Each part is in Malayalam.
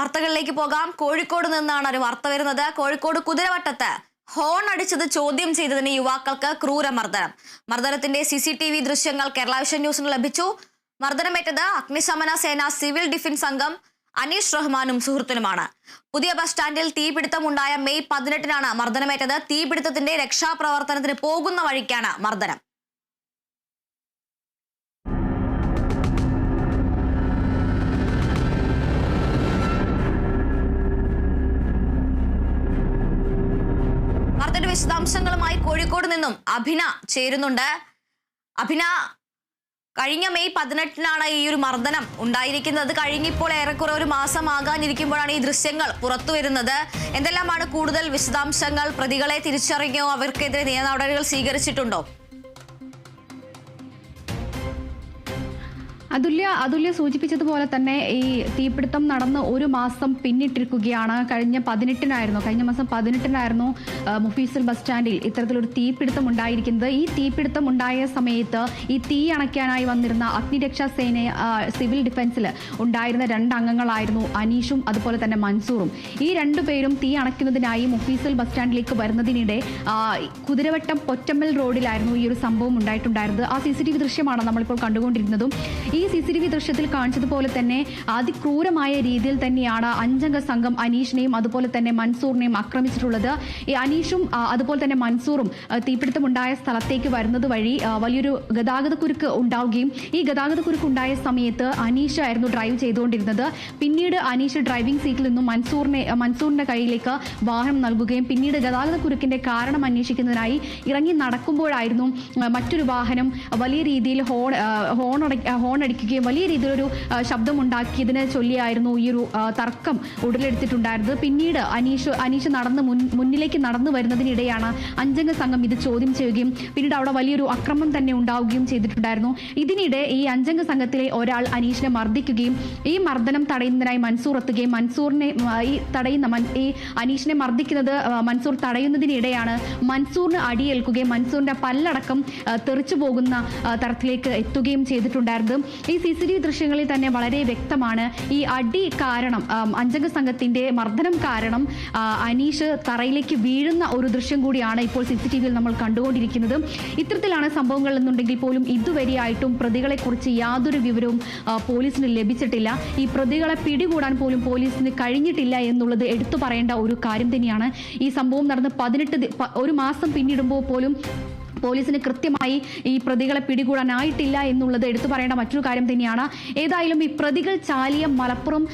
വാർത്തകളിലേക്ക് പോകാം. കോഴിക്കോട് നിന്നാണ് ഒരു വാർത്ത വരുന്നത്. കോഴിക്കോട് കുതിരവട്ടത്ത് ഹോൺ അടിച്ചത് ചോദ്യം ചെയ്തതിന് യുവാക്കൾക്ക് ക്രൂര മർദ്ദനം. മർദ്ദനത്തിന്റെ സി സി ടി വി ദൃശ്യങ്ങൾ കേരള വിഷൻ ന്യൂസിന് ലഭിച്ചു. മർദ്ദനമേറ്റത് അഗ്നിശമന സേന സിവിൽ ഡിഫൻസ് അംഗം അനീഷ് റഹ്മാനും സുഹൃത്തിനുമാണ്. പുതിയ ബസ് സ്റ്റാൻഡിൽ തീപിടുത്തമുണ്ടായ മെയ് പതിനെട്ടിനാണ് മർദ്ദനമേറ്റത്. തീപിടുത്തത്തിന്റെ രക്ഷാപ്രവർത്തനത്തിന് പോകുന്ന വഴിക്കാണ് മർദ്ദനം. കോഴിക്കോട് നിന്നും അഭിന ചേരുന്നുണ്ട്. അഭിന കഴിഞ്ഞ മെയ് പതിനെട്ടിനാണ് ഈ ഒരു മർദ്ദനം ഉണ്ടായിരിക്കുന്നത്. കഴിഞ്ഞിപ്പോൾ ഏറെക്കുറെ ഒരു മാസം ആകാനിരിക്കുമ്പോഴാണ് ഈ ദൃശ്യങ്ങൾ പുറത്തു വരുന്നത് എന്തെല്ലാമാണ് കൂടുതൽ വിശദാംശങ്ങൾ? പ്രതികളെ തിരിച്ചറിഞ്ഞോ? അവർക്കെതിരെ നിയമ നടപടികൾ സ്വീകരിച്ചിട്ടുണ്ടോ? അതുല്യ അതുല്യ സൂചിപ്പിച്ചതുപോലെ തന്നെ ഈ തീപിടുത്തം നടന്ന് ഒരു മാസം പിന്നിട്ടിരിക്കുകയാണ്. കഴിഞ്ഞ പതിനെട്ടിനായിരുന്നു കഴിഞ്ഞ മാസം പതിനെട്ടിനായിരുന്നു മുഫീസൽ ബസ് സ്റ്റാൻഡിൽ ഇത്തരത്തിലൊരു തീപിടുത്തം ഉണ്ടായിരിക്കുന്നത്. ഈ തീപിടുത്തം ഉണ്ടായ സമയത്ത് ഈ തീ അണയ്ക്കാനായി വന്നിരുന്ന അഗ്നിരക്ഷാ സേന സിവിൽ ഡിഫൻസിൽ ഉണ്ടായിരുന്ന രണ്ട് അംഗങ്ങളായിരുന്നു അനീഷും അതുപോലെ തന്നെ മൻസൂറും. ഈ രണ്ടുപേരും തീ അണയ്ക്കുന്നതിനായി മുഫീസൽ ബസ് സ്റ്റാൻഡിലേക്ക് വരുന്നതിനിടെ കുതിരവട്ടം പൊറ്റമ്മൽ റോഡിലായിരുന്നു ഈ ഒരു സംഭവം ഉണ്ടായിട്ടുണ്ടായിരുന്നത്. ആ സി സി ടി വി ദൃശ്യമാണ് നമ്മളിപ്പോൾ കണ്ടുകൊണ്ടിരുന്നതും. സി സി ടി വി ദൃശ്യത്തിൽ കാണിച്ചതുപോലെ തന്നെ അതിക്രൂരമായ രീതിയിൽ തന്നെയാണ് അഞ്ചംഗ സംഘം അനീഷിനെയും അതുപോലെ തന്നെ മൻസൂറിനെയും ആക്രമിച്ചിട്ടുള്ളത്. ഈ അനീഷും അതുപോലെ തന്നെ മൻസൂറും തീപിടുത്തമുണ്ടായ സ്ഥലത്തേക്ക് വരുന്നത് വഴി വലിയൊരു ഗതാഗത കുരുക്ക് ഉണ്ടാവുകയും ഈ ഗതാഗത കുരുക്ക് ഉണ്ടായ സമയത്ത് അനീഷ് ആയിരുന്നു ഡ്രൈവ് ചെയ്തുകൊണ്ടിരുന്നത്. പിന്നീട് അനീഷ് ഡ്രൈവിംഗ് സീറ്റിൽ നിന്നും മൻസൂറിനെ മൻസൂറിന്റെ കയ്യിലേക്ക് വാഹനം നൽകുകയും പിന്നീട് ഗതാഗത കുരുക്കിന്റെ കാരണം അന്വേഷിക്കുന്നതിനായി ഇറങ്ങി നടക്കുമ്പോഴായിരുന്നു മറ്റൊരു വാഹനം വലിയ രീതിയിൽ ഹോൺ ഹോൺ ഹോൺ അടിക്കുകയും വലിയ രീതിയിലൊരു ശബ്ദം ശബ്ദമുണ്ടാക്കിയതിനെ ചൊല്ലിയായിരുന്നു ഈ ഒരു തർക്കം ഉടലെടുത്തിട്ടുണ്ടായിരുന്നത്. പിന്നീട് അനീഷ് അനീഷ് നടന്ന് മുന്നിലേക്ക് നടന്നു വരുന്നതിനിടെയാണ് അഞ്ചംഗ സംഘം ഇത് ചോദ്യം ചെയ്യുകയും പിന്നീട് അവിടെ വലിയൊരു അക്രമം തന്നെ ഉണ്ടാവുകയും ചെയ്തിട്ടുണ്ടായിരുന്നു. ഇതിനിടെ ഈ അഞ്ചംഗ സംഘത്തിലെ ഒരാൾ അനീഷിനെ മർദ്ദിക്കുകയും ഈ മർദ്ദനം തടയുന്നതിനായി മൻസൂർ എത്തുകയും മൻസൂറിനെ ഈ തടയുന്ന ഈ അനീഷിനെ മർദ്ദിക്കുന്നത് മൻസൂർ തടയുന്നതിനിടെയാണ് മൻസൂറിന് അടിയേൽക്കുകയും മൻസൂറിന്റെ പല്ലടക്കം തെറിച്ചു പോകുന്ന തരത്തിലേക്ക് എത്തുകയും ചെയ്തിട്ടുണ്ടായിരുന്നു ഈ സി സി ടി വി ദൃശ്യങ്ങളിൽ തന്നെ വളരെ വ്യക്തമാണ് ഈ അടി കാരണം അഞ്ചംഗ സംഘത്തിന്റെ മർദ്ദനം കാരണം അനീഷ് തറയിലേക്ക് വീഴുന്ന ഒരു ദൃശ്യം കൂടിയാണ് ഇപ്പോൾ സി സി ടി വിയിൽ നമ്മൾ കണ്ടുകൊണ്ടിരിക്കുന്നത്. ഇത്തരത്തിലാണ് സംഭവങ്ങൾ എന്നുണ്ടെങ്കിൽ പോലും ഇതുവരെയായിട്ടും പ്രതികളെ കുറിച്ച് യാതൊരു വിവരവും പോലീസിന് ലഭിച്ചിട്ടില്ല. ഈ പ്രതികളെ പിടികൂടാൻ പോലും പോലീസിന് കഴിഞ്ഞിട്ടില്ല എന്നുള്ളത് എടുത്തു പറയേണ്ട ഒരു കാര്യം തന്നെയാണ്. ഈ സംഭവം നടന്ന് പതിനെട്ട് ഒരു മാസം പിന്നിടുമ്പോൾ പോലും പോലീസിന് കൃത്യമായി ഈ പ്രതികളെ പിടികൂടാനായിട്ടില്ല എന്നുള്ളത് എടുത്തു പറയേണ്ട മറ്റൊരു കാര്യം തന്നെയാണ്. ഏതായാലും ഈ പ്രതികൾ ചാലിയ മലപ്പുറം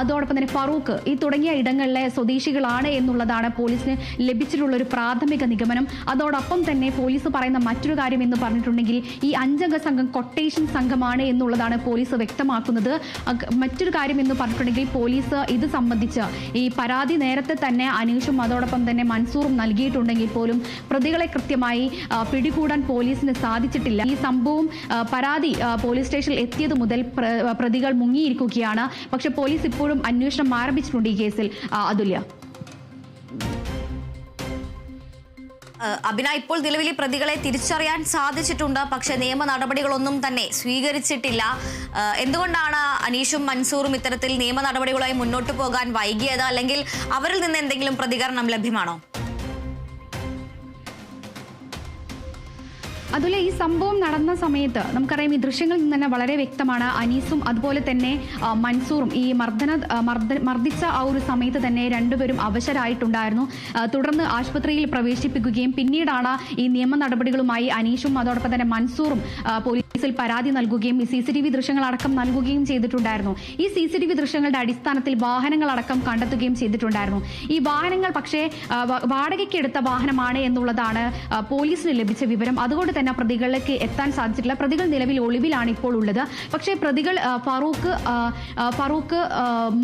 അതോടൊപ്പം തന്നെ ഫറൂഖ് ഈ തുടങ്ങിയ ഇടങ്ങളിലെ സ്വദേശികളാണ് എന്നുള്ളതാണ് പോലീസിന് ലഭിച്ചിട്ടുള്ള ഒരു പ്രാഥമിക നിഗമനം. അതോടൊപ്പം തന്നെ പോലീസ് പറയുന്ന മറ്റൊരു കാര്യം എന്ന് പറഞ്ഞിട്ടുണ്ടെങ്കിൽ ഈ അഞ്ചംഗ സംഘം കൊട്ടേഷൻ സംഘമാണ് എന്നുള്ളതാണ് പോലീസ് വ്യക്തമാക്കുന്നത്. മറ്റൊരു കാര്യം എന്ന് പറഞ്ഞിട്ടുണ്ടെങ്കിൽ പോലീസ് ഇത് സംബന്ധിച്ച് ഈ പരാതി നേരത്തെ തന്നെ അനീഷും അതോടൊപ്പം തന്നെ മൻസൂറും നൽകിയിട്ടുണ്ടെങ്കിൽ പോലും പ്രതികളെ കൃത്യമായി പിടികൂടാൻ പോലീസിന് സാധിച്ചിട്ടില്ല. ഈ സംഭവം പരാതി പോലീസ് സ്റ്റേഷനിൽ എത്തിയത് മുതൽ പ്രതികൾ മുങ്ങിയിരിക്കുകയാണ്. പക്ഷെ പോലീസ് ഇപ്പോഴും അന്വേഷണം ആരംഭിച്ചിട്ടുണ്ട് ഈ കേസിൽ. അതുല്യ. അഭിന ഇപ്പോൾ നിലവിലെ പ്രതികളെ തിരിച്ചറിയാൻ സാധിച്ചിട്ടുണ്ട്. പക്ഷെ നിയമ നടപടികളൊന്നും തന്നെ സ്വീകരിച്ചിട്ടില്ല. എന്തുകൊണ്ടാണ് അനീഷും മൻസൂറും ഇത്തരത്തിൽ നിയമ നടപടികളുമായി മുന്നോട്ട് പോകാൻ വൈകിയത്? അല്ലെങ്കിൽ അവരിൽ നിന്ന് എന്തെങ്കിലും പ്രതികരണം ലഭ്യമാണോ? അതുപോലെ ഈ സംഭവം നടന്ന സമയത്ത് നമുക്കറിയാം ഈ ദൃശ്യങ്ങളിൽ നിന്ന് തന്നെ വളരെ വ്യക്തമാണ് അനീസും അതുപോലെ തന്നെ മൻസൂറും ഈ മർദ്ദന മർദ്ദ മർദ്ദിച്ച ആ ഒരു സമയത്ത് തന്നെ രണ്ടുപേരും അവശരായിട്ടുണ്ടായിരുന്നു. തുടർന്ന് ആശുപത്രിയിൽ പ്രവേശിപ്പിക്കുകയും പിന്നീടാണ് ഈ നിയമ നടപടികളുമായി അനീഷും അതോടൊപ്പം തന്നെ മൻസൂറും പോലീസിൽ പരാതി നൽകുകയും ഈ സി സി ടി വി ദൃശ്യങ്ങളടക്കം നൽകുകയും ചെയ്തിട്ടുണ്ടായിരുന്നു. ഈ സി സി ടി വി ദൃശ്യങ്ങളുടെ അടിസ്ഥാനത്തിൽ വാഹനങ്ങളടക്കം കണ്ടെത്തുകയും ചെയ്തിട്ടുണ്ടായിരുന്നു. ഈ വാഹനങ്ങൾ പക്ഷേ വാടകയ്ക്കെടുത്ത വാഹനമാണ് എന്നുള്ളതാണ് പോലീസിന് ലഭിച്ച വിവരം. അതുകൊണ്ട് പ്രതികളിലേക്ക് എത്താൻ സാധിച്ചിട്ടില്ല. പ്രതികൾ നിലവിൽ ഒളിവിലാണ് ഇപ്പോൾ ഉള്ളത്. പക്ഷേ പ്രതികൾ ഫറൂഖ് ഫറൂഖ്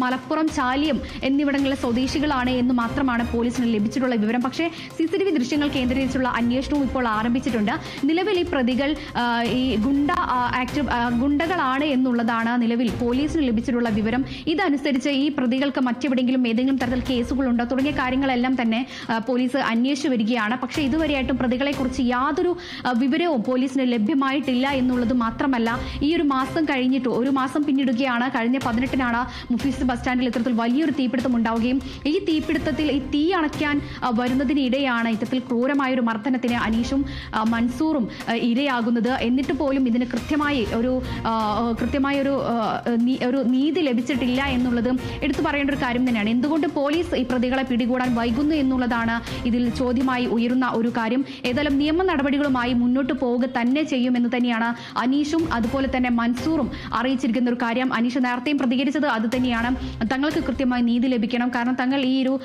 മലപ്പുറം ചാലിയം എന്നിവിടങ്ങളിലെ സ്വദേശികളാണ് എന്ന് മാത്രമാണ് പോലീസിന് ലഭിച്ചിട്ടുള്ള വിവരം. പക്ഷേ സി സി ടി വി ദൃശ്യങ്ങൾ കേന്ദ്രീകരിച്ചുള്ള അന്വേഷണവും ഇപ്പോൾ ആരംഭിച്ചിട്ടുണ്ട്. നിലവിൽ ഈ പ്രതികൾ ഈ ഗുണ്ട ആക്ടി ഗുണ്ടകളാണ് എന്നുള്ളതാണ് നിലവിൽ പോലീസിന് ലഭിച്ചിട്ടുള്ള വിവരം. ഇതനുസരിച്ച് ഈ പ്രതികൾക്ക് മറ്റെവിടെയെങ്കിലും ഏതെങ്കിലും തരത്തിൽ കേസുകളുണ്ടോ? തുടങ്ങിയ കാര്യങ്ങളെല്ലാം തന്നെ പോലീസ് അന്വേഷിച്ചു വരികയാണ്. പക്ഷേ ഇതുവരെയായിട്ടും പ്രതികളെക്കുറിച്ച് യാതൊരു വിവരവും പോലീസിന് ലഭ്യമായിട്ടില്ല എന്നുള്ളത് മാത്രമല്ല ഈ ഒരു മാസം കഴിഞ്ഞിട്ട് ഒരു മാസം പിന്നിടുകയാണ്. കഴിഞ്ഞ പതിനെട്ടിനാണ് മുഫീസ് ബസ് സ്റ്റാൻഡിൽ ഇത്തരത്തിൽ വലിയൊരു തീപിടുത്തം ഉണ്ടാവുകയും ഈ തീപിടുത്തത്തിൽ ഈ തീ അണയ്ക്കാൻ വരുന്നതിനിടെയാണ് ഇത്തരത്തിൽ ക്രൂരമായ ഒരു മർദ്ദനത്തിന് അനീഷും മൻസൂറും ഇരയാകുന്നത്. എന്നിട്ട് പോലും ഇതിന് കൃത്യമായി ഒരു കൃത്യമായ ഒരു നീതി ലഭിച്ചിട്ടില്ല എന്നുള്ളത് എടുത്തു പറയേണ്ട ഒരു കാര്യം തന്നെയാണ്. എന്തുകൊണ്ട് പോലീസ് ഈ പ്രതികളെ പിടികൂടാൻ വൈകുന്നു എന്നുള്ളതാണ് ഇതിൽ ചോദ്യമായി ഉയരുന്ന ഒരു കാര്യം. ഏതായാലും നിയമ നടപടികളുമായി മുന്നോട്ട് പോവുക തന്നെ ചെയ്യുമെന്ന് തന്നെയാണ് അനീഷും അതുപോലെ തന്നെ മൻസൂറും അറിയിച്ചിരിക്കുന്ന ഒരു കാര്യം. അനീഷ് നേരത്തെയും പ്രതികരിച്ചത് അത് തന്നെയാണ്. തങ്ങൾക്ക് കൃത്യമായി നീതി ലഭിക്കണം. കാരണം തങ്ങൾ ഈ ഒരു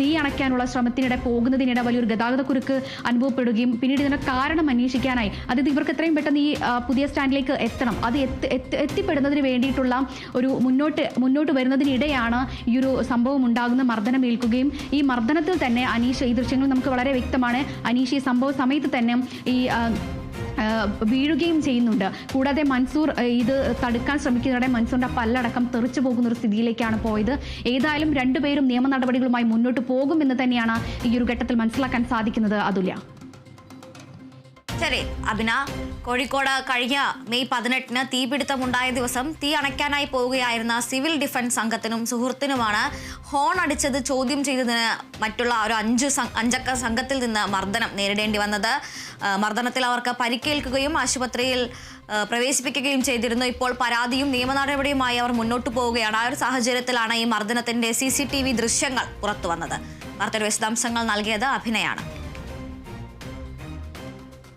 തീ അണയ്ക്കാനുള്ള ശ്രമത്തിനിടെ പോകുന്നതിനിടെ വലിയൊരു ഗതാഗത കുരുക്ക് അനുഭവപ്പെടുകയും പിന്നീട് ഇതിനെ കാരണം അന്വേഷിക്കാനായി. അതായത് ഇവർക്ക് എത്രയും പെട്ടെന്ന് ഈ പുതിയ സ്റ്റാൻഡിലേക്ക് എത്തണം. അത് എത്തി- എത്തി- എത്തിപ്പെടുന്നതിന് വേണ്ടിയിട്ടുള്ള ഒരു മുന്നോട്ട് മുന്നോട്ട് വരുന്നതിനിടെയാണ് ഈ ഒരു സംഭവം ഉണ്ടാകുന്ന മർദ്ദനം ഏൽക്കുകയും ഈ മർദ്ദനത്തിൽ തന്നെ അനീഷ് ഈ ദൃശ്യങ്ങൾ നമുക്ക് വളരെ വ്യക്തമാണ്. അനീഷ് ഈ സംഭവ സമയത്ത് തന്നെ ഈ വീഴുകയും ചെയ്യുന്നുണ്ട്. കൂടാതെ മൻസൂർ ഇത് തടുക്കാൻ ശ്രമിക്കുന്നതോടെ മൻസൂറിന്റെ പല്ലടക്കം തെറിച്ചു പോകുന്ന ഒരു സ്ഥിതിയിലേക്കാണ് പോയത്. ഏതായാലും രണ്ടുപേരും നിയമ നടപടികളുമായി മുന്നോട്ട് പോകുമെന്ന് തന്നെയാണ് ഈ ഒരു ഘട്ടത്തിൽ മനസ്സിലാക്കാൻ സാധിക്കുന്നത് അതുല്യ. ശരി അഭിന കോഴിക്കോട് കഴിഞ്ഞ മെയ് പതിനെട്ടിന് തീപിടുത്തമുണ്ടായ ദിവസം തീ അണയ്ക്കാനായി പോവുകയായിരുന്ന സിവിൽ ഡിഫൻസ് സംഘത്തിനും സുഹൃത്തിനുമാണ് ഹോൺ അടിച്ചത് ചോദ്യം ചെയ്തതിന് മറ്റുള്ള ഒരു അഞ്ച് അഞ്ചക്ക സംഘത്തിൽ നിന്ന് മർദ്ദനം നേരിടേണ്ടി വന്നത്. മർദ്ദനത്തിൽ അവർക്ക് പരിക്കേൽക്കുകയും ആശുപത്രിയിൽ പ്രവേശിപ്പിക്കുകയും ചെയ്തിരുന്നു. ഇപ്പോൾ പരാതിയും നിയമ നടപടിയുമായി അവർ മുന്നോട്ട് പോവുകയാണ്. ആ ഒരു സാഹചര്യത്തിലാണ് ഈ മർദ്ദനത്തിന്റെ സി ദൃശ്യങ്ങൾ പുറത്തുവന്നത്. വാർത്തയുടെ വിശദാംശങ്ങൾ നൽകിയത് അഭിനയാണ്.